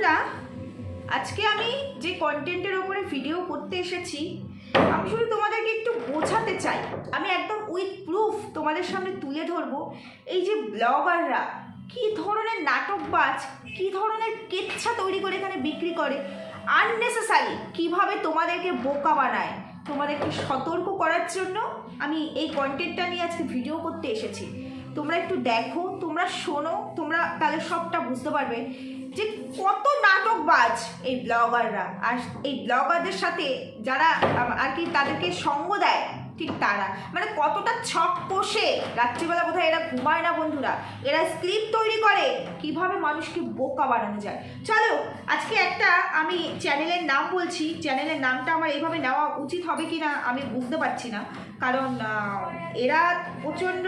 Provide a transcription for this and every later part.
বন্ধুরা, আজকে আমি যে কন্টেন্টের ওপরে ভিডিও করতে এসেছি, আমি শুধু তোমাদেরকে একটু বোঝাতে চাই। আমি একদম উইথ প্রুফ তোমাদের সামনে তুলে ধরবো। এই যে ব্লগাররা কী ধরনের নাটকবাজ, কী ধরনের কেচ্ছা তৈরি করে এখানে বিক্রি করে আননেসেসারি কীভাবে তোমাদেরকে বোকা বানায়, তোমাদেরকে সতর্ক করার জন্য আমি এই কন্টেন্টটা নিয়ে আজকে ভিডিও করতে এসেছি। তোমরা একটু দেখো, তোমরা শোনো, তোমরা তাহলে সবটা বুঝতে পারবে। যে কত নাটকবাজ এই ব্লগাররা। আর এই ব্লগারদের সাথে যারা আর কি তাদেরকে সঙ্গ দেয়, ঠিক তারা। মানে কতটা ছক কষে রাত্রিবেলা বোধহয় এরা ঘুমায় না বন্ধুরা। এরা স্ক্রিপ্ট তৈরি করে, কীভাবে মানুষকে বোকা বানানো যায়। চলো, আজকে একটা আমি চ্যানেলের নাম বলছি। চ্যানেলের নামটা আমার এইভাবে নেওয়া উচিত হবে কি না আমি বুঝতে পারছি না। কারণ এরা প্রচণ্ড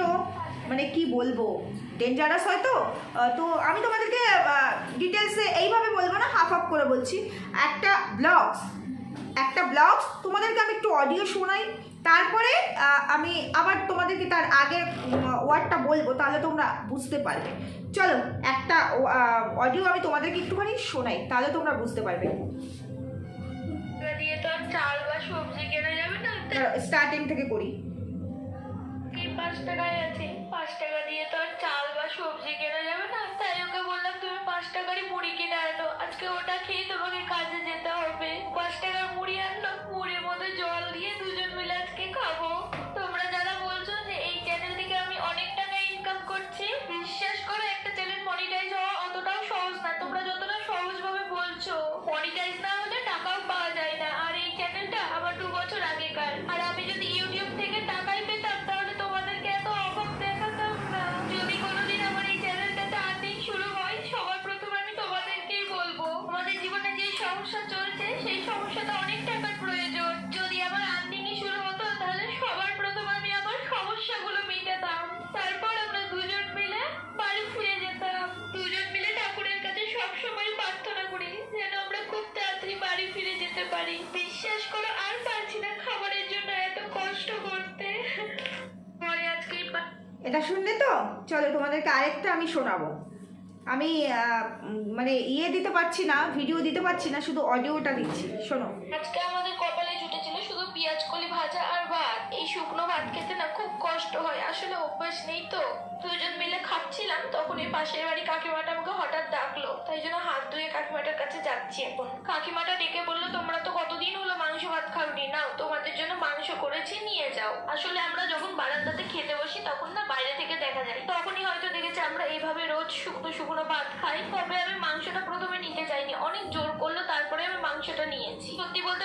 মানে কি বলব? ডেঞ্জারাস হয়তো আহ, তো আমি তোমাদেরকে ডিটেলসে এইভাবে বলব না হাফ হাফ করে বলছি। একটা ব্লগস একটা ব্লগস তোমাদেরকে আমি একটু অডিও শোনাই। তারপরে আমি আবার তোমাদেরকে তার আগের ওয়ার্ডটা বলব তাহলে তোমরা বুঝতে পারবে। চলো একটা অডিও আমি তোমাদেরকে একটুখানি শোনাই তাহলে তোমরা বুঝতে পারবে। দিয়ে তো আর চাল বা সবজি কেনা যাবে না? স্টার্টিং থেকে করি। পাঁচ টাকায় আছে। পাঁচ টাকা দিয়ে তো আর চাল বা সবজি কেনা যাবে না। তাই ওকে বললাম, তুমি পাঁচ টাকারই মুড়ি কিনে আনো। আজকে ওটা খেয়ে তোমাকে কাজে যেতে হবে। পাঁচ টাকার মুড়ি আনলো। মুড়ির মধ্যে জল দিয়ে দুজন মিলে আজকে খাব। তোমরা যারা বলছো যে এই চ্যানেল থেকে আমি অনেক টাকা ইনকাম করছি, বিশ্বাস করো, একটা চ্যানেল মনিটাইজ হওয়া অতটাও সহজ না। তোমরা যতটা সহজভাবে বলছো মনিটাইজ না এটা শুনলে তো? চলো তোমাদেরকে আরেকটা আমি শোনাবো। আমি মানে ইয়ে দিতে পারছি না, ভিডিও দিতে পারছি না, শুধু অডিওটা দিচ্ছি, শোনো। আজকে আমাদের কলি ভাজা আর ভাত। এই শুকনো ভাত খেতে না খুব কষ্ট হয়। আসলে অভ্যাস নেই তো। দুজন মিলে খাচ্ছিলাম, তখন এই পাশের বাড়ি কাকিমাটা আমাকে হঠাৎ ডাকলো। তাই জন্য হাত ধুয়ে কাকিমাটার কাছে যাচ্ছি এখন। কাকিমাটা ডেকে বলল, তোমরা তো কতদিন হলো মাংস ভাত খাওনি? নাও, তোমাদের জন্য মাংস করেছি, নিয়ে যাও। আসলে আমরা যখন বারান্দাতে খেতে বসি, তখন না বাইরে থেকে দেখা যায়। তখনই হয়তো দেখেছে আমরা এইভাবে রোজ শুকনো শুকনো ভাত খাই। তবে আমি মাংসটা প্রথমে নিতে চাইনি। অনেক জোর করল, তারপরে আমি মাংসটা নিয়েছি। সত্যি বলতে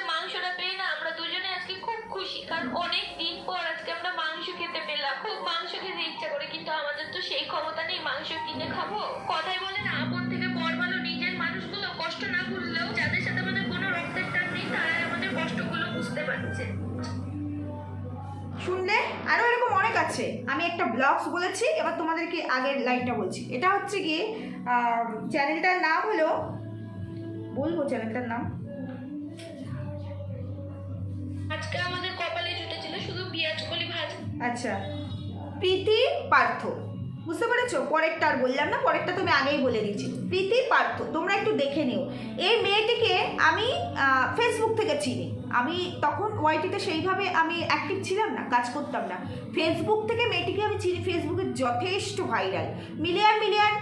কারণ অনেক দিন পর আজকে আমরা মাংস খেতে পেলাম। খুব মাংস খেতে ইচ্ছা করে, কিন্তু আমাদের তো সেই ক্ষমতা নেই মাংস কিনে খাব। কথাই বলে না, আপন থেকে বড় ভালো নিজের মানুষগুলো কষ্ট না ভুললেও যাদের সাথে আমাদের কোনো রক্তের টান নেই, তারাই আমাদের কষ্টগুলো বুঝতে পারছে। শুনলে? আরও এরকম অনেক আছে। আমি একটা ব্লগস বলেছি, এবার তোমাদেরকে আগের লাইনটা বলছি। এটা হচ্ছে কি চ্যানেলটার নাম হলো, বলব চ্যানেলটার নাম? আজকে আমাদের কপালে জুটেছিল শুধু পেঁয়াজ, কলি ভাজা আচ্ছা। প্রীতি, পার্থ। বুঝতে পেরেছ? পরেরটা আর বললাম না, পরেরটা তুমি আগেই বলে দিচ্ছি। প্রীতি, পার্থ, তোমরা একটু দেখে নিও। এই মেয়েটিকে আমি ফেসবুক থেকে চিনি। আমি তখন ওয়াইটিতে সেইভাবে আমি অ্যাক্টিভ ছিলাম না, কাজ করতাম না। ফেসবুক থেকে মেয়েটিকে আমি চিনি ফেসবুকে যথেষ্ট ভাইরাল মিলিয়ন মিলিয়ন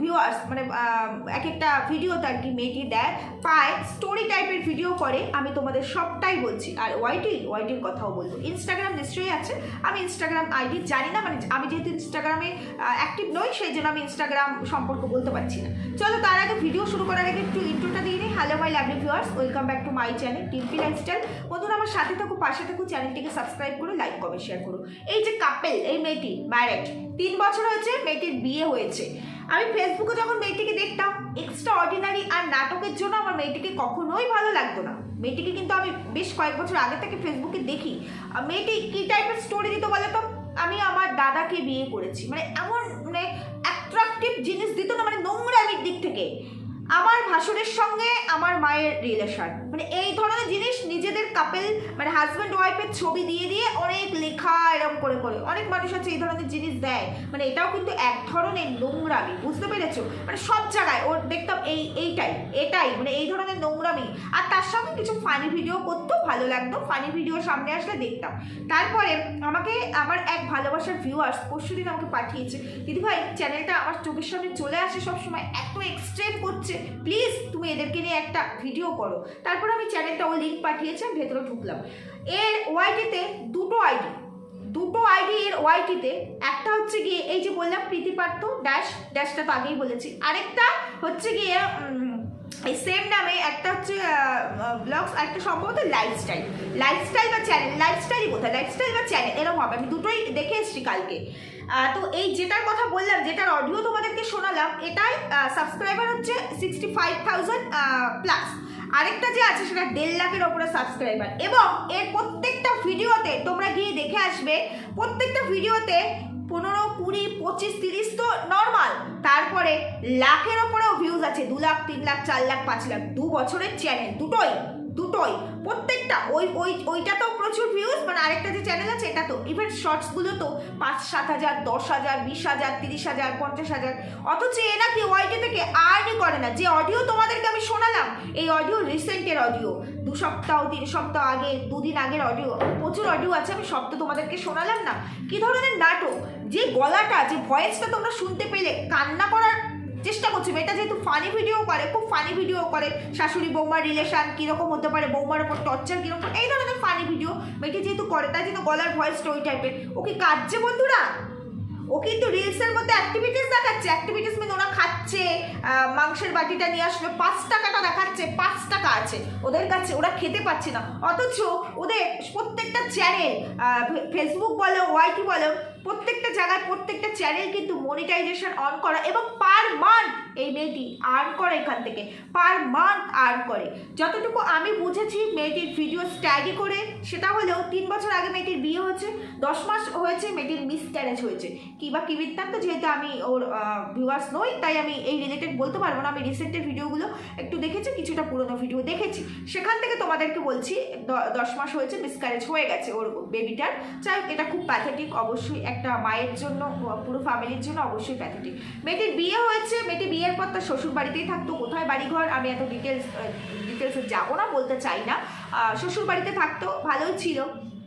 ভিউয়ার্স মানে এক একটা ভিডিও তার কি মেয়েটি দেয়, পায় স্টোরি টাইপের ভিডিও করে। আমি তোমাদের সবটাই বলছি। আর ওয়াইটি ওয়াইটির কথাও বলব। ইনস্টাগ্রাম নিশ্চয়ই আছে। আমি ইনস্টাগ্রাম আইডি জানি না মানে আমি যেহেতু ইনস্টাগ্রামে অ্যাক্টিভ নই, সেই জন্য আমি ইনস্টাগ্রাম সম্পর্ক বলতে পারছি না। চলো, তার আগে ভিডিও শুরু করার আগে একটু ইন্ট্রোটা দিয়ে নিই। Hello my lovely viewers welcome back to my channel Timpi lifestyle বন্ধুরা, আমার সাথে থাকো, পাশে থাকো, চ্যানেলটিকে সাবস্ক্রাইব করো লাইক কমেন্ট শেয়ার করো। এই যে কাপেল এই মেয়েটি ম্যারেড তিন বছর হয়েছে, মেয়েটির বিয়ে হয়েছে। আমি ফেসবুকে যখন মেয়েটিকে দেখতাম এক্সট্রা অর্ডিনারি আর নাটকের জন্য আমার মেয়েটিকে কখনোই ভালো লাগতো না। মেয়েটিকে কিন্তু আমি বেশ কয়েক বছর আগে থেকে ফেসবুকে দেখি। মেয়েটি কী টাইপের স্টোরি দিত বলে তো? আমি আমার দাদাকে বিয়ে করেছি। মানে এমন মানে অ্যাট্রাকটিভ জিনিস দিত না মানে নোংরামির দিক থেকে। আমার ভাসুরের সঙ্গে আমার মায়ের রিলেশন মানে এই ধরনের কাপেল মানে হাজব্যান্ড ওয়াইফের ছবি দিয়ে দিয়ে অনেক লেখা এরকম করে করে। অনেক মানুষ হচ্ছে এই ধরনের জিনিস দেয়। মানে এটাও কিন্তু এক ধরনের নোংরামি, বুঝতে পেরেছ? মানে সব জায়গায় ওর দেখতাম এই, এইটাই, এটাই মানে এই ধরনের নোংরামি। আর তার সঙ্গে কিছু ফানি ভিডিও করতেও ভালো লাগতো ফানি ভিডিও সামনে আসলে দেখতাম। তারপরে আমাকে আমার এক ভালোবাসার ভিউয়ার্স পরশুদিন আমাকে পাঠিয়েছে, দিদি ভাই চ্যানেলটা আমার চোখের সামনে চলে আসে সবসময়, এত এক্সট্রেম করছে প্লিজ তুমি এদেরকে নিয়ে একটা ভিডিও করো। তারপর আমি চ্যানেলটা ও লিঙ্ক পাঠিয়েছে, আমি ভেতরে ঢুকলাম। এর ওয়াইটিতে দুটো আইডি দুটো আইডি এর ওয়াইটিতে একটা হচ্ছে গিয়ে, এই যে বললাম প্রীতি পার্থ ড্যাশ ড্যাশটা তো আগেই বলেছি, আরেকটা হচ্ছে গিয়ে এই সেম নামে একটা হচ্ছে ব্লগস একটা সম্ভবত লাইফস্টাইল লাইফস্টাইল বা চ্যানেল লাইফস্টাইলই কোথায়? লাইফস্টাইল বা চ্যানেল এরকম হবে। আমি দুটোই দেখে এসেছি কালকে। তো এই যেটার কথা বললাম, যেটার অডিও তোমাদেরকে শোনালাম, এটাই সাবস্ক্রাইবার হচ্ছে সিক্সটি ফাইভ থাউজেন্ড প্লাস আরেকটা যে আছে, সেটা দেড় লাখের ওপরে সাবস্ক্রাইবার এবং এর প্রত্যেকটা ভিডিওতে তোমরা গিয়ে দেখে আসবে, প্রত্যেকটা ভিডিওতে পনেরো, কুড়ি, পঁচিশ, তিরিশ তো নর্মাল তারপরে লাখের ওপরেও ভিউজ আছে, দু লাখ, তিন লাখ, চার লাখ, পাঁচ লাখ, দু বছরের চ্যানেল দুটোই দুটোই। প্রত্যেকটা, ওই ওই ওইটা তো প্রচুর ভিউজ মানে আরেকটা যে চ্যানেল আছে এটা তো ইভেন শর্টসগুলো তো পাঁচ, সাত হাজার, দশ হাজার, বিশ হাজার, তিরিশ হাজার, পঞ্চাশ হাজার। অথচ এ নাকি ওয়াইটি থেকে আর্নই করে না। যে অডিও তোমাদেরকে আমি শোনালাম, এই অডিও রিসেন্টের অডিও দু সপ্তাহ, তিন সপ্তাহ আগে, দুদিন আগের অডিও প্রচুর অডিও আছে, আমি সব তো তোমাদেরকে শোনালাম না। কি ধরনের নাটক? যে গলাটা, যে ভয়েসটা তোমরা শুনতে পেলে, কান্না করার চেষ্টা করছি মেয়েটা যেহেতু ফানি ভিডিও করে, খুব ফানি ভিডিও করে, শাশুড়ি বৌমার রিলেশান কীরকম হতে পারে, বৌমার ওপর টর্চার কীরকম, এই ধরনের ফানি ভিডিও মেয়েটি যেহেতু করে, তাই জন্য গলার ভয়েসটা ওই টাইপের ও কি কাঁদছে বন্ধুরা? ও কিন্তু রিলসের মধ্যে অ্যাক্টিভিটিস দেখাচ্ছে অ্যাক্টিভিটিস মানে ওরা খাচ্ছে মাংসের বাটিটা নিয়ে আসলো, পাঁচ টাকাটা দেখাচ্ছে, পাঁচ টাকা আছে। ওদের কাছে ওরা খেতে পাচ্ছে না। অথচ ওদের প্রত্যেকটা চ্যানেল ফেসবুক বলো ওয়াইটি বলো প্রত্যেকটা জায়গায় প্রত্যেকটা চ্যানেল কিন্তু মনিটাইজেশন অন করা এবং পার মান্থ এই মেয়েটি আর্ন করে এখান থেকে। পার মান্থ আর্ন করে। যতটুকু আমি বুঝেছি মেয়েটির ভিডিও স্টাডি করে, সেটা হলেও তিন বছর আগে মেয়েটির বিয়ে হয়েছে, দশ মাস হয়েছে মেয়েটির মিসক্যারেজ হয়েছে। কি বা কি বৃত্তান্ত, যেহেতু আমি ওর ভিউয়ার্স নই, তাই আমি এই রিলেটেড বলতে পারব না। আমি রিসেন্টের ভিডিওগুলো একটু দেখেছি, কিছুটা পুরোনো ভিডিও দেখেছি। সেখান থেকে তোমাদেরকে বলছি দশ মাস হয়েছে মিসক্যারেজ হয়ে গেছে ওর বেবিটার যাই এটা খুব প্যাথেটিক অবশ্যই একটা মায়ের জন্য, পুরো ফ্যামিলির জন্য অবশ্যই প্যাথেটিক মেয়েটির বিয়ে হয়েছে, মেয়েটি বিয়ের পর তার শ্বশুর বাড়িতেই থাকতো। কোথায় বাড়িঘর? আমি এত ডিটেলস ডিটেলসে যাব না, বলতে চাই না। শ্বশুর বাড়িতে থাকতো, ভালোই ছিল।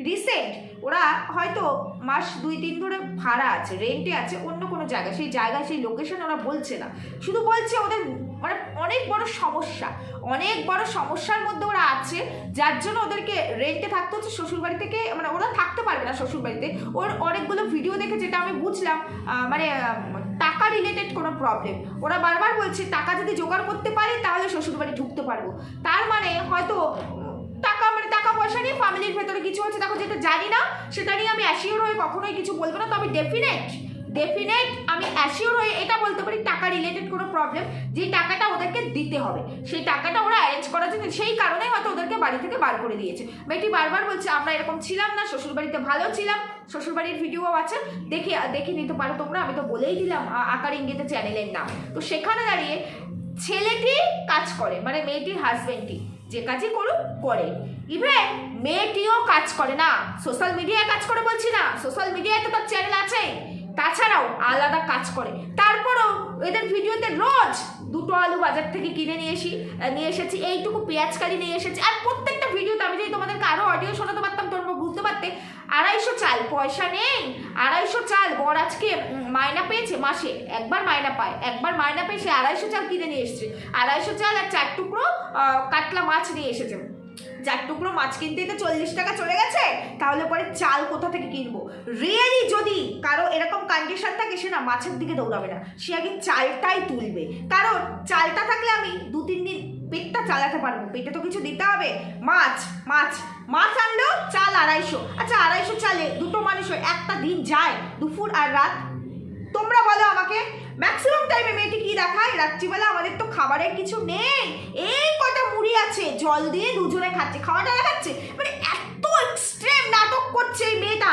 রিসেন্ট ওরা হয়তো মাস দুই তিন ধরে ভাড়া আছে রেন্টে আছে, অন্য কোনো জায়গায়। সেই জায়গায়, সেই লোকেশন ওরা বলছে না। শুধু বলছে ওদের মানে অনেক বড় সমস্যা। অনেক বড় সমস্যার মধ্যে ওরা আছে, যার জন্য ওদেরকে রেন্টে থাকতে হচ্ছে, শ্বশুরবাড়ি থেকে মানে ওরা থাকতে পারবে না শ্বশুরবাড়িতে। ওর অনেকগুলো ভিডিও দেখে যেটা আমি বুঝলাম মানে টাকা রিলেটেড কোনো প্রবলেম ওরা বারবার বলছে, টাকা যদি জোগাড় করতে পারি, তাহলে শ্বশুরবাড়ি ঢুকতে পারব। তার মানে হয়তো, টাকা মানে টাকা পয়সা নিয়ে ফ্যামিলির ভেতরে কিছু হচ্ছে, দেখো যেটা জানি না, সেটা নিয়ে আমি অ্যাসিওর হয়ে কখনোই কিছু বলব না, তবে ডেফিনেট ডেফিনেট আমি অ্যাসিওর হয়ে এটা বলতে পারি টাকা রিলেটেড কোনো প্রবলেম যে টাকাটা ওদেরকে দিতে হবে। সেই টাকাটা ওরা অ্যারেঞ্জ করার জন্য সেই কারণেই হয়তো ওদেরকে বাড়ি থেকে বার করে দিয়েছে। মেয়েটি বারবার বলছে, আমরা এরকম ছিলাম না, শ্বশুরবাড়িতে ভালো ছিলাম, শ্বশুরবাড়ির ভিডিও আছে, দেখে দেখে নিতে পারো তোমরা, আমি তো বলেই দিলাম আকার ইঙ্গিতে চ্যানেলের নাম। তো সেখানে দাঁড়িয়ে ছেলেটি কাজ করে মানে মেয়েটির হাজবেন্ডটি যে কাজই করুক, করে। ইভেন মেয়েটিও কাজ করে না। সোশ্যাল মিডিয়ায় কাজ করে বলছি না। সোশ্যাল মিডিয়ায় তো তার চ্যানেল আছে তাছাড়াও আলাদা কাজ করে। তারপরও এদের ভিডিওতে রোজ দুটো আলু বাজার থেকে কিনে নিয়ে এসি, নিয়ে এসেছি, এইটুকু পেঁয়াজ কালি নিয়ে এসেছি। আর প্রত্যেকটা ভিডিওতে আমি যদি তোমাদেরকে আরও অডিও শোনাতে পারতাম, তোমরা বুঝতে পারতে, আড়াইশো চাল, পয়সা নেই। আড়াইশো চাল, বর আজকে মায়না পেয়েছে মাসে, একবার মায়না পায়, একবার মায়না পেয়ে সে আড়াইশো চাল কিনে নিয়ে এসেছে। আড়াইশো চাল আর চার টুকরো কাতলা মাছ নিয়ে এসেছে। চার টুকরো মাছ কিনতেই তো চল্লিশ টাকা চলে গেছে, তাহলে পরে চাল কোথা থেকে কিনবো? রিয়েলি যদি কারও এরকম কন্ডিশন থাকে, সে না মাছের দিকে দৌড়াবে না। সে আগে চালটাই তুলবে। কারণ চালটা থাকলে আমি দু, তিন দিন পেটটা চালাতে পারব। পেটে তো কিছু দিতে হবে। মাছ মাছ মাছ আনলো, চাল আড়াইশো। আচ্ছা আড়াইশো চালে দুটো মানুষ একটা দিন যায়, দুপুর আর রাত? তোমরা বলো আমাকে। ম্যাক্সিমাম টাইমে মেয়েটি কি দেখায়? রাত্রিবেলা আমাদের তো খাবারের কিছু নেই। এই কটা মুড়ি আছে, জল দিয়ে দুজনে খাচ্ছে, খাওয়াটা দেখাচ্ছে। মানে এত এক্সট্রিম নাটক করছে এই মেয়েটা।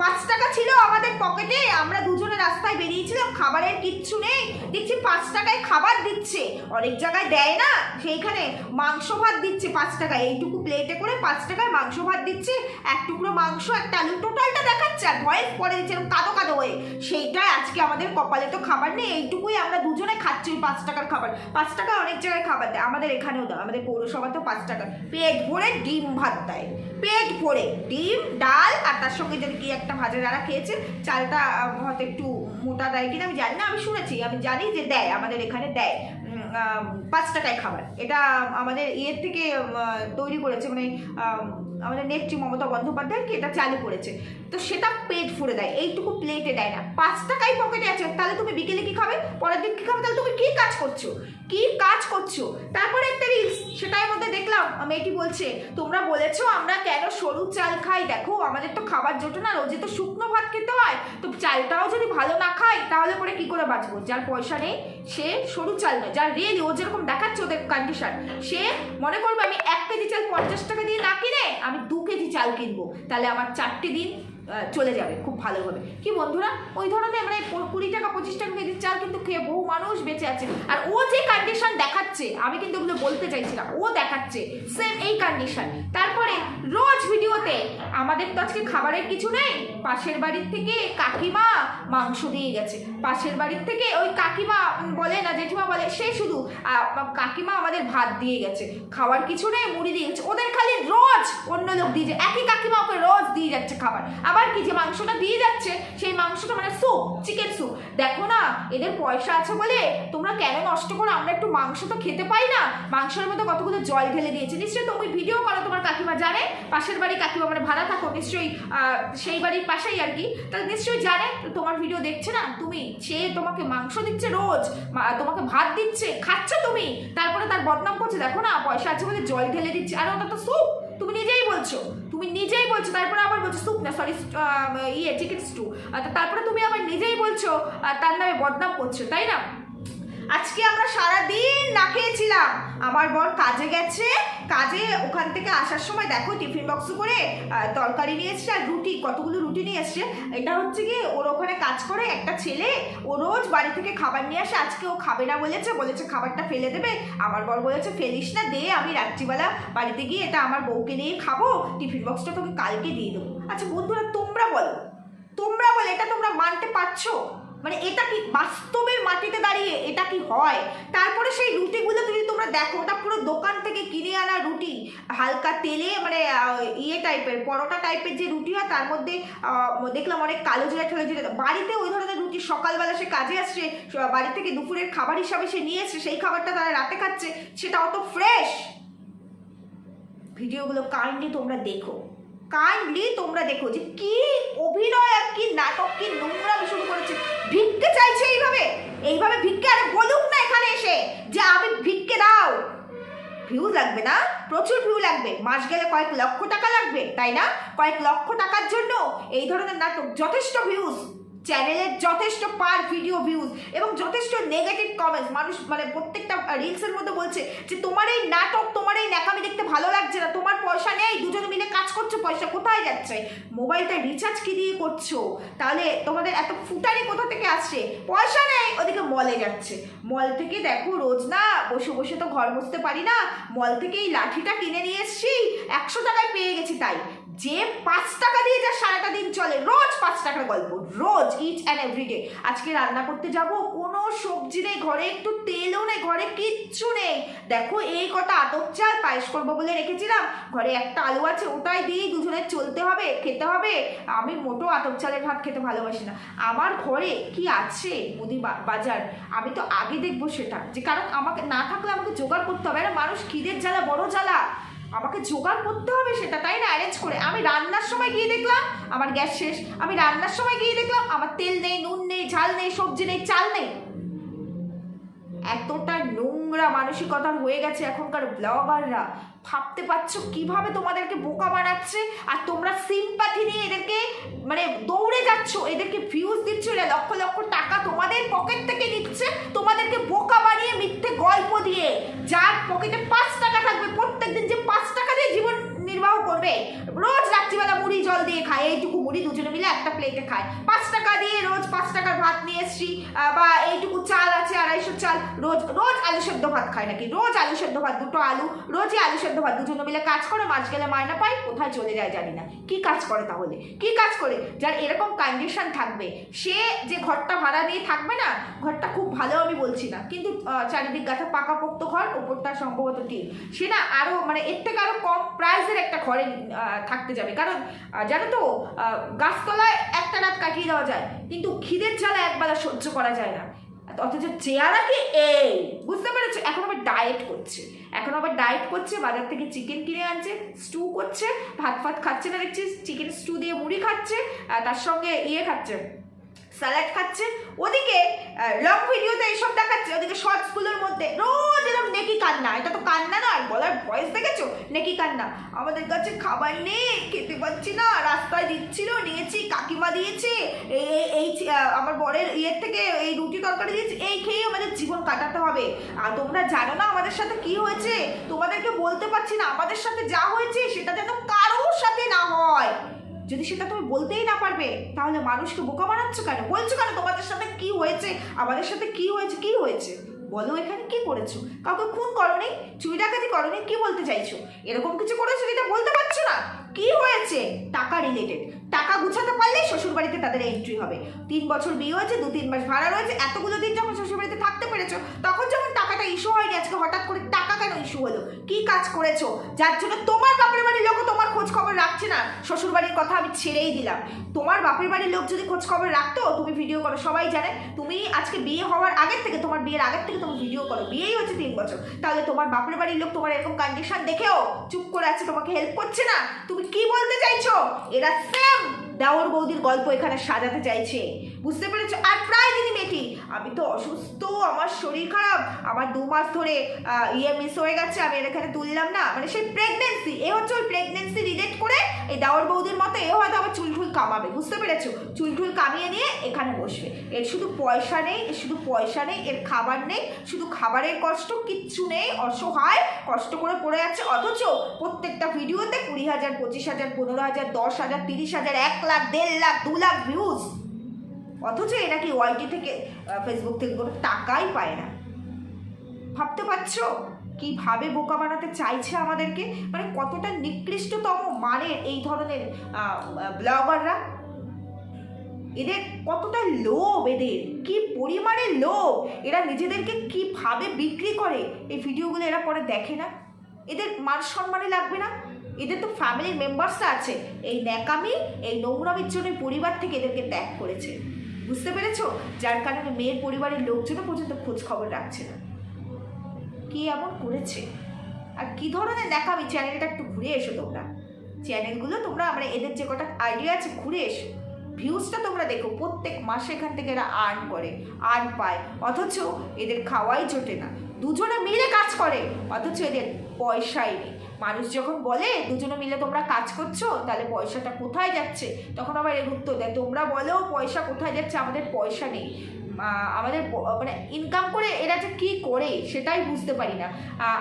পাঁচ টাকা ছিল আমাদের পকেটে, আমরা দুজনে রাস্তায় বেরিয়েছিলাম, খাবারের কিচ্ছু নেই। দেখছি পাঁচ টাকায় খাবার দিচ্ছে। অনেক জায়গায় দেয় না, সেইখানে মাংস ভাত দিচ্ছে পাঁচ টাকায়। এইটুকু প্লেটে করে পাঁচ টাকায় মাংস ভাত দিচ্ছে। এক টুকরো মাংস, একটা আলু টোটালটা দেখাচ্ছে। আর ভয়েস পরে দিচ্ছে কাদো কাদো হয়ে। সেইটাই আজকে আমাদের কপালে তো খাবার নেই। এইটুকুই আমরা দুজনে খাচ্ছি ওই পাঁচ টাকার খাবার। পাঁচ টাকা অনেক জায়গায় খাবার দেয়। আমাদের এখানেও দেয়। আমাদের পৌরসভাতেও পাঁচ টাকা পেট ভরে ডিম ভাত দেয়। পেট ভরে, ডিম, ডাল, আর তার সঙ্গে যদি কি একটা ভাজা যারা খেয়েছে, চালটা হয়তো একটু মোটা দেয় কিনা, আমি জানি না, আমি শুনেছি, আমি জানি যে দেয়, আমাদের এখানে দেয় পাঁচ টাকায় খাবার। এটা আমাদের ইয়ের থেকে তৈরি করেছে মানে আমাদের নেত্রী মমতা বন্দ্যোপাধ্যায় কি এটা চালু করেছে। তো সেটা পেট ভরে দেয়, এইটুকু প্লেটে দেয় না। পাঁচ টাকাই পকেটে আছে, তাহলে তুমি বিকেলে কী খাবে? পরের দিন কী খাবে? তাহলে তুমি কী কাজ করছ? কি কাজ করছ? তারপরে একটা রিলস সেটার মধ্যে দেখলাম মেয়েটি বলছে, তোমরা বলেছ আমরা কেন সরু চাল খাই? দেখো, আমাদের তো খাবার জোটে না, রোজে তো শুকনো ভাত খেতে হয়। তো চালটাও যদি ভালো না খাই, তাহলে পরে কি করে বাঁচবো? যার পয়সা নেই, সে সরু চাল নয়। যার রিয়েলি ও যেরকম দেখাচ্ছে ওদের কন্ডিশন সে মনে করবে আমি এক কেজি চাল পঞ্চাশ টাকা দিয়ে না কিনে আমি দু কেজি চাল কিনবো। তাহলে আমার চারটে দিন চলে যাবে, খুব ভালোভাবে কি বন্ধুরা, ওই ধরনের মানে কুড়ি টাকা, পঁচিশ টাকা কেজির চাল কিন্তু খেয়ে বহু মানুষ বেঁচে আছে। আর ও যে কন্ডিশন দেখাচ্ছে, আমি কিন্তু ওগুলো বলতে চাইছি না, ও দেখাচ্ছে সেম এই কন্ডিশন তারপরে রোজ ভিডিওতে, আমাদের তো আজকে খাবারের কিছু নেই, পাশের বাড়ির থেকে কাকিমা মাংস দিয়ে গেছে। পাশের বাড়ির থেকে ওই কাকিমা বলে না, জেঠিমা বলে, সে শুধু কাকিমা আমাদের ভাত দিয়ে গেছে খাবার কিছু নেই, মুড়ি দিয়ে গেছে। ওদের খালি রোজ অন্য লোক দিয়ে একই কাকিমা ওকে রোজ দিয়ে যাচ্ছে খাবার। আবার কি যে মাংসটা দিয়ে যাচ্ছে, সেই মাংসটা মানে স্যুপ চিকেন স্যুপ দেখো না, এদের পয়সা আছে বলে তোমরা কেন নষ্ট করো? আমরা একটু মাংস তো খেতে পাই না। মাংসের মধ্যে কতগুলো জল ঢেলে দিয়েছে। নিশ্চয়ই তুমি ভিডিও করো, তোমার কাকিমা জানে। পাশের বাড়ি কাকিমা মানে ভাড়া থাকো, নিশ্চয়ই সেই বাড়ির পাশেই আর কি। তাহলে নিশ্চয়ই জানে তোমার ভিডিও দেখছে না? তুমি, সে তোমাকে মাংস দিচ্ছে রোজ তোমাকে ভাত দিচ্ছে, খাচ্ছ তুমি। তারপরে তার বদনাম করছে। দেখো না, পয়সা আছে বলে জল ঢেলে দিচ্ছে। আর ওটা তো স্যুপ তুমি নিজেই বলছো, তুমি নিজেই বলছো, তারপরে আবার বলছো স্যুপ না সরি ইয়ে চিকেন স্টু তারপরে তুমি আবার নিজেই বলছো তার নামে বদনাম করছ, তাই না? আজকে না খেয়েছিলাম। আমার বর কাজে গেছে। কাজে ওখান থেকে আসার সময় দেখো টিফিন বক্স করে তরকারি নিয়ে এসছে আর রুটি, কতগুলো রুটি নিয়ে এসছে। এটা হচ্ছে কি ওর ওখানে কাজ করে একটা ছেলে। ও রোজ বাড়ি থেকে খাবার নিয়ে আসে। আজকে ও খাবে না বলেছে। বলেছে খাবারটা ফেলে দেবে। আমার বর বলেছে, ফেলিস না, দে, আমি রাত্রিবেলা বাড়িতে গিয়ে এটা আমার বউকে নিয়ে খাব। টিফিন বক্সটা তোকে কালকে দিয়ে দেবো। আচ্ছা বন্ধুরা, তোমরা বলো। তোমরা বলে, এটা তোমরা মানতে পারছ? মানে এটা কি বাস্তবের মাটিতে দাঁড়িয়ে এটা কি হয়? তারপরে সেই রুটিগুলো যদি তোমরা দেখো, ওটা পুরো দোকান থেকে কিনে আনা রুটি। হালকা তেলে মানে ইয়ে টাইপের, পরোটা টাইপের যে রুটি হয়, তার মধ্যে দেখলাম অনেক কালো জিরা ঠেলো জিরা বাড়িতে ওই ধরনের রুটি সকালবেলা সে কাজে আসছে বাড়ি থেকে দুপুরের খাবার হিসাবে সে নিয়ে এসছে, সেই খাবারটা তারা রাতে খাচ্ছে, সেটা অত ফ্রেশ ভিডিওগুলো কাইন্ডলি তোমরা দেখো। কাইন্ডলি তোমরা দেখো যে কি অভিনয় আর কি নাটক, কি নোংরা শুরু করেছে। ভিক্ষে চাইছে এইভাবে। এইভাবে ভিক্ষে আরে বলুক না এখানে এসে যে আমি ভিক্ষে দাও। ভিউ লাগবে না? প্রচুর ভিউ লাগবে। মাস গেলে কয়েক লক্ষ টাকা লাগবে, তাই না? কয়েক লক্ষ টাকার জন্য এই ধরনের নাটক যথেষ্ট ভিউজ চ্যানেলের যথেষ্ট পার ভিডিও ভিউজ এবং যথেষ্ট নেগেটিভ কমেন্টস মানুষ মানে প্রত্যেকটা রিলসের মধ্যে বলছে যে, তোমার এই নাটক, তোমার এই ন্যাকামি দেখতে ভালো লাগছে না, তোমার পয়সা নেই, দুজনে মিলে কাজ করছ, পয়সা কোথায় যাচ্ছে? মোবাইলটা রিচার্জ কি দিয়ে করছ? তাহলে তোমাদের এত ফুটানি কোথা থেকে আসছে? পয়সা নেই, ওদিকে মলে যাচ্ছে। মল থেকে দেখো রোজ না বসে বসে তো ঘর বসতে পারি না মল থেকে এই লাঠিটা কিনে নিয়ে এসছি, একশো টাকায় পেয়ে গেছি তাই। যে পাঁচ টাকা দিয়ে যা সারাটা দিন চলে, রোজ পাঁচ টাকার গল্প, রোজ ইচ অ্যান্ড এভরিডে আজকে রান্না করতে যাব, কোনো সবজি নেই, ঘরে একটু তেলও নেই, ঘরে কিচ্ছু নেই। দেখো, এই কটা আতপ চাল পায়েস করব বলে রেখেছিলাম। ঘরে একটা আলু আছে, ওটাই দিয়েই দুজনের চলতে হবে, খেতে হবে। আমি মোটো আতপ চালের ভাত খেতে ভালোবাসি না। আমার ঘরে কি আছে, মুদি বাজার? আমি তো আগে দেখব সেটা। যে কারণ আমাকে, না থাকলে আমাকে জোগাড় করতে হবে। একটা মানুষ খিদের জ্বালা, বড় জ্বালা। আমাকে জোগাড় করতে হবে সেটা, তাই না? অ্যারেঞ্জ করে। আমি রান্নার সময় গিয়ে দেখলাম, আমার গ্যাস শেষ। আমি রান্নার সময় গিয়ে দেখলাম, আমার তেল নেই, নুন নেই, ঝাল নেই, সবজি নেই, চাল নেই। এতটা নোংরা মানসিকতার হয়ে গেছে এখনকার ব্লগাররা। ভাবতে পারছ কীভাবে তোমাদেরকে বোকা বানাচ্ছে? আর তোমরা সিম্পাথি নিয়ে এদেরকে মানে দৌড়ে যাচ্ছ, এদেরকে ভিউজ দিচ্ছ, এরা লক্ষ লক্ষ টাকা তোমাদের পকেট থেকে নিচ্ছে, তোমাদেরকে বোকা বানিয়ে মিথ্যে গল্প দিয়ে। যার পকেটে পাঁচ টাকা থাকবে, প্রত্যেকদিন পাঁচ টাকা দিয়ে জীবন নির্বাহ করবে। রোজ রাত্রিবেলা মুড়ি জল দিয়ে খায় এইটুকু মুড়ি দুজনে মিলে একটা প্লেটে খায় পাঁচ টাকা দিয়ে রোজ পাঁচ টাকার ভাত নিয়ে এসছি বা এইটুকু চাল আছে, আড়াইশো চাল, রোজ রোজ আলু সেদ্ধ ভাত খায় নাকি? রোজ আলু সেদ্ধ ভাত, দুটো আলু, রোজই আলু সেদ্ধ ভাত, দুজনে মিলে কাজ করে, মাছ গেলে মায়না পাই, কোথায় চলে যায় জানি না। কি কাজ করে তাহলে? কি কাজ করে? যার এরকম কন্ডিশন থাকবে, সে যে ঘরটা ভাড়া নিয়ে থাকবে না, ঘরটা খুব ভালো আমি বলছি না। কিন্তু চারিদিক গাছে পাকাপোক্ত ঘর, ওপরটা সম্ভবত টিন। সে না আরও মানে এর থেকে আরও কম প্রাইসের একটা ঘরে থাকতে যাবে। কারণ জানো তো গাছতলায় একটা রাত কাটিয়ে দেওয়া যায়, কিন্তু খিদের জ্বালা একবেলা সহ্য করা যায় না। অথচ চেয়ারা কি এই? বুঝতে পেরেছ? এখন আবার ডায়েট করছে। এখন আবার ডায়েট করছে, বাজার থেকে চিকেন কিনে আনছে স্টু করছে, ভাত ফাত খাচ্ছে না দেখছিস চিকেন স্টু দিয়ে মুড়ি খাচ্ছে তার সঙ্গে ইয়ে খাচ্ছে। স্যালাড খাচ্ছে, ওদিকে লং ভিডিওতে এইসব দেখাচ্ছে, ওদিকে শর্টসগুলোর মধ্যে, রোজ এরকম নেকি কান্না, এটা তো কান্না নয় বলার ভয়েস দেখেছ? নেকি কান্না। আমাদের কাছে খাবার নেই, খেতে পাচ্ছি না, রাস্তায় দিচ্ছিল, নিয়েছি, কাকিমা দিয়েছে এই আমার বরের ইয়ের থেকে এই রুটি তরকারি দিয়েছি, এই খেয়ে আমাদের জীবন কাটাতে হবে। আর তোমরা জানো না আমাদের সাথে কি হয়েছে? তোমাদেরকে বলতে পারছি না, আমাদের সাথে যা হয়েছে, সেটা যেন কারোর সাথে না হয়। যদি সেটা তুমি বলতেই না পারবে, তাহলে মানুষকে বোকা বানাচ্ছ কেন? বলছো কেন তোমাদের সাথে কি হয়েছে? আমাদের সাথে কি হয়েছে? কি হয়েছে? বলো এখানে কি করেছ? কাউকে খুন করনি? চুরি ডাকাতি করনি? কি বলতে চাইছো? এরকম কিছু করেছ যেটা বলতে পারছ না? কি হয়েছে? টাকা রিলেটেড টাকা গুছাতে পারলেই শ্বশুর বাড়িতে তাদের এন্ট্রি হবে। তিন বছর বিয়ে হয়েছে দু তিন মাস ভাড়া রয়েছে, এতগুলো দিন যখন শ্বশুর বাড়িতে থাকতে পেরেছ, তখন যখন টাকাটা ইস্যু হয়নি আজকে হঠাৎ করে টাকা কেন ইস্যু হলো কি কাজ করেছ? যার জন্য তোমার বাপের বাড়ির লোকও তোমার খোঁজ খবর রাখছে না। শ্বশুর বাড়ির কথা আমি ছেড়েই দিলাম। তোমার বাপের বাড়ির লোক যদি খোঁজ খবর রাখতো, তুমি ভিডিও করো। সবাই জানে, তুমি আজকে বিয়ে হওয়ার আগের থেকে, তোমার বিয়ের আগের থেকে তুমি ভিডিও করো। বিয়েই হচ্ছে তিন বছর। তাহলে তোমার বাপের বাড়ির লোক তোমার এরকম কন্ডিশন দেখেও চুপ করে আছে, তোমাকে হেল্প করছে না? তুমি কি বলতে চাইছো? এরা সেম দাওর বৌদির গল্প এখানে সাজাতে চাইছে। বুঝতে পেরেছ? আর প্রায় দিনই মেয়েটি, আমি তো অসুস্থ, আমার শরীর খারাপ, আমার দু মাস ধরে ইয়ে মিস হয়ে গেছে, আমি এর এখানে তুললাম না। মানে সেই প্রেগনেন্সি এ হচ্ছে ওই প্রেগনেন্সি রিলেট করে এই দাওয়ার বৌদির মতো এ হয়তো আবার চুল ঠুল কামাবে, বুঝতে পেরেছ? চুল ঠুল কামিয়ে নিয়ে এখানে বসবে। এর শুধু পয়সা নেই, এর শুধু পয়সা নেই, এর খাবার নেই, শুধু খাবারের কষ্ট, কিচ্ছু নেই, অসহায়, কষ্ট করে পড়ে যাচ্ছে অথচ প্রত্যেকটা ভিডিওতে কুড়ি হাজার, পঁচিশ হাজার, পনেরো হাজার, দশ হাজার, তিরিশ হাজার, এক লাখ, দেড় লাখ, দু লাখ ভিউজ অথচ এ নাকি ওয়াইটি থেকে ফেসবুক থেকে কোনো টাকাই পায় না। ভাবতে পারছ? কীভাবে বোকা বানাতে চাইছে আমাদেরকে? মানে কতটা নিকৃষ্টতম মানের এই ধরনের ব্লগাররা এদের কতটা লোভ এদের? কি পরিমাণে লোভ? এরা নিজেদেরকে কীভাবে বিক্রি করে? এই ভিডিওগুলো এরা পরে দেখে না। এদের মান সম্মানে লাগবে না। এদের তো ফ্যামিলির মেম্বার্সরা আছে। এই ন্যাকামি, এই নোংরামির জন্য পরিবার থেকে এদেরকে ত্যাগ করেছে। বুঝতে পেরেছ? যার কারণে মেয়ের পরিবারের লোকজনও পর্যন্ত খোঁজ খবর রাখছে না। কি এমন করেছে? আর কি ধরনের ন্যাকামি? চ্যানেলটা একটু ঘুরে এসো তোমরা। চ্যানেলগুলো তোমরা, আমরা এদের যে কটা আইডিয়া আছে, ঘুরে এসো। ভিউজটা তোমরা দেখো। প্রত্যেক মাসে এখান থেকে এরা আর্ন করে আর্ন পায়। অথচ এদের খাওয়াই জোটে না। দুজনে মিলে কাজ করে। অথচ এদের পয়সাই নেই। মানুষ যখন বলে, দুজনে মিলে তোমরা কাজ করছ, তাহলে পয়সাটা কোথায় যাচ্ছে? তখন আবার এর উত্তর দেয়, তোমরা বলো পয়সা কোথায় যাচ্ছে? আমাদের পয়সা নেই। আমাদের মানে ইনকাম করে এরা যে কী করে, সেটাই বুঝতে পারি না।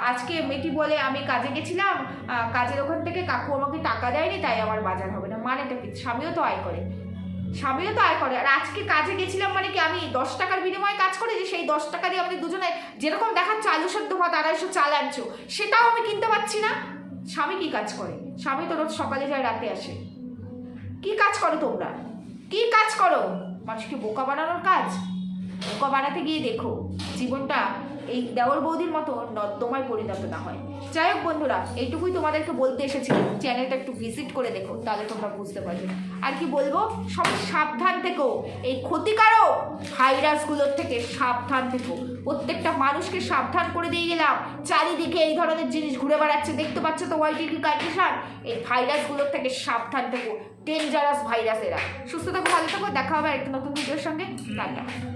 আজকে মেয়েটি বলে, আমি কাজে গেছিলাম কাজের ওখান থেকে কাকু আমাকে টাকা দেয়নি, তাই আমার বাজার হবে না। মানেটা কি? স্বামীও তো আয় করে। স্বামীও তো আয় করে। আর আজকে কাজে গেছিলাম মানে কি আমি দশ টাকার বিনিময়ে কাজ করে যে সেই দশ টাকা দিয়ে আমাদের দুজনে যেরকম দেখাচ্ছে আলু সেদ্ধ ভাত, আড়াইশো চাল আনছো সেটাও আমি কিনতে পারছি না। স্বামী কি কাজ করে? স্বামী তো রোজ সকালে যায়, রাতে আসে। কি কাজ করো তোমরা? কি কাজ করো? মানুষকে বোকা বানানোর কাজ? বোকা বানাতে গিয়ে দেখো, জীবনটা এই দেওর বৌদির মতো নর্দমায় পরিণত না হয়। যাই হোক বন্ধুরা, এইটুকুই তোমাদেরকে বলতে এসেছিলাম চ্যানেলটা একটু ভিজিট করে দেখো, তাহলে তোমরা বুঝতে পারবে। আর কি বলব, সব সাবধান থেকো। এই ক্ষতিকারক ভাইরাসগুলোর থেকে সাবধান থেকো। প্রত্যেকটা মানুষকে সাবধান করে দিয়ে গেলাম। চারিদিকে এই ধরনের জিনিস ঘুরে বেড়াচ্ছে। দেখতে পাচ্ছ তো ওয়াইটির কন্ডিশন এই ভাইরাসগুলোর থেকে সাবধান থেকো। ডেঞ্জারাস ভাইরাস এরা। সুস্থ থাকো, ভালো থাকো। দেখা হবে একটা নতুন ভিডিওর সঙ্গে। টাটা।